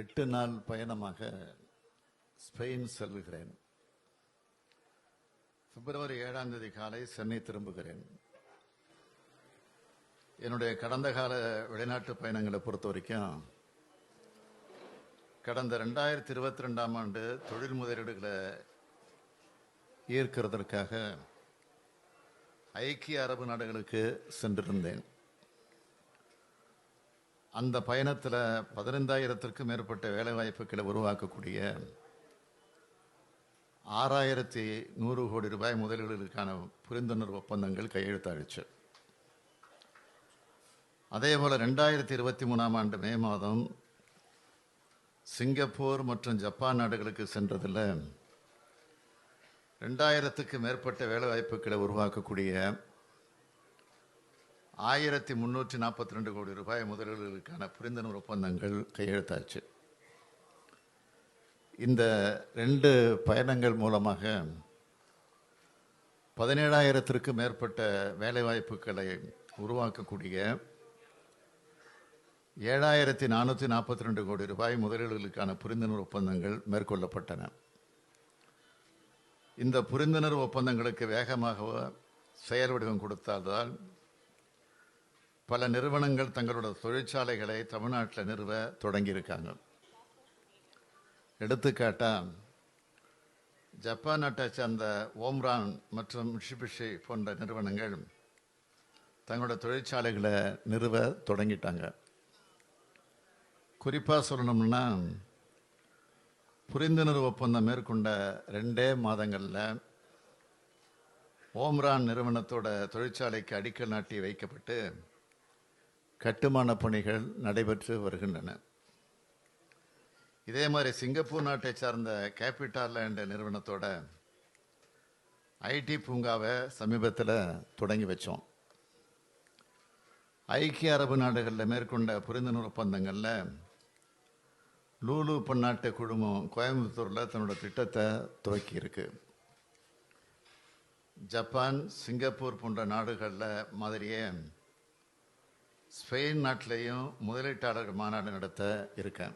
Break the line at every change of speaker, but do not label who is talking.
எட்டு நாள் பயணமாக ஸ்பெயின் செல்கிறேன். பிப்ரவரி ஏழாம் தேதி காலை சென்னை திரும்புகிறேன். என்னுடைய கடந்த கால வெளிநாட்டு பயணங்களை பொறுத்த வரைக்கும் கடந்த ரெண்டாயிரத்தி இருபத்தி ரெண்டாம் ஆண்டு தொழில் முதலீடுகளை ஈர்க்கிறதற்காக ஐக்கிய அரபு நாடுகளுக்கு சென்றிருந்தேன். அந்த பயணத்தில் பதினைந்தாயிரத்திற்கும் மேற்பட்ட வேலைவாய்ப்புகளை உருவாக்கக்கூடிய ஆறாயிரத்தி நூறு கோடி ரூபாய் முதலீடுகளுக்கான புரிந்துணர்வு ஒப்பந்தங்கள் கையெழுத்தாயிடுச்சு. அதே போல் ரெண்டாயிரத்தி இருபத்தி மூணாம் ஆண்டு மே மாதம் சிங்கப்பூர் மற்றும் ஜப்பான் நாடுகளுக்கு சென்றதில் ரெண்டாயிரத்துக்கு மேற்பட்ட வேலைவாய்ப்புகளை உருவாக்கக்கூடிய ஆயிரத்தி முன்னூற்றி நாற்பத்தி ரெண்டு கோடி ரூபாய் முதலீடுகளுக்கான புரிந்துணர்வு ஒப்பந்தங்கள் கையெழுத்தாச்சு. இந்த ரெண்டு பயணங்கள் மூலமாக பதினேழாயிரத்திற்கு மேற்பட்ட வேலைவாய்ப்புகளை உருவாக்கக்கூடிய ஏழாயிரத்தி நானூற்றி நாற்பத்தி ரெண்டு கோடி ரூபாய் முதலீடுகளுக்கான புரிந்துணர்வு ஒப்பந்தங்கள் மேற்கொள்ளப்பட்டன. இந்த புரிந்துணர்வு ஒப்பந்தங்களுக்கு வேகமாக செயல் வடிவம் கொடுத்தால்தான் பல நிறுவனங்கள் தங்களோட தொழிற்சாலைகளை தமிழ்நாட்டில் நிறுவ தொடங்கியிருக்காங்க. எடுத்துக்காட்டாக ஜப்பான் நாட்டை சேர்ந்த ஓம்ரான் மற்றும் ஷிபிஷி போன்ற நிறுவனங்கள் தங்களோட தொழிற்சாலைகளை நிறுவ தொடங்கிட்டாங்க. குறிப்பாக சொல்லணும்னா புரிந்துணர்வு ஒப்பந்தம் மேற்கொண்ட ரெண்டே மாதங்களில் ஓம்ரான் நிறுவனத்தோட தொழிற்சாலைக்கு அடிக்கல் நாட்டி வைக்கப்பட்டு கட்டுமான பணிகள் நடைபெற்று வருகின்றன. இதே மாதிரி சிங்கப்பூர் நாட்டை சார்ந்த கேபிட்டால் லேண்ட் நிறுவனத்தோட ஐடி பூங்காவை சமீபத்தில் தொடங்கி வச்சோம். ஐக்கிய அரபு நாடுகளில் மேற்கொண்ட புரிந்துணர்வு ஒப்பந்தங்களில் லூலு பன்னாட்டு குழுமம் கோயம்புத்தூரில் தன்னோட திட்டத்தை துவக்கியிருக்கு ஜப்பான் சிங்கப்பூர் போன்ற நாடுகளில் மாதிரியே ஸ்பெயின் நாட்டிலையும் முதலீட்டாளர் மாநாடு நடத்த இருக்கேன்.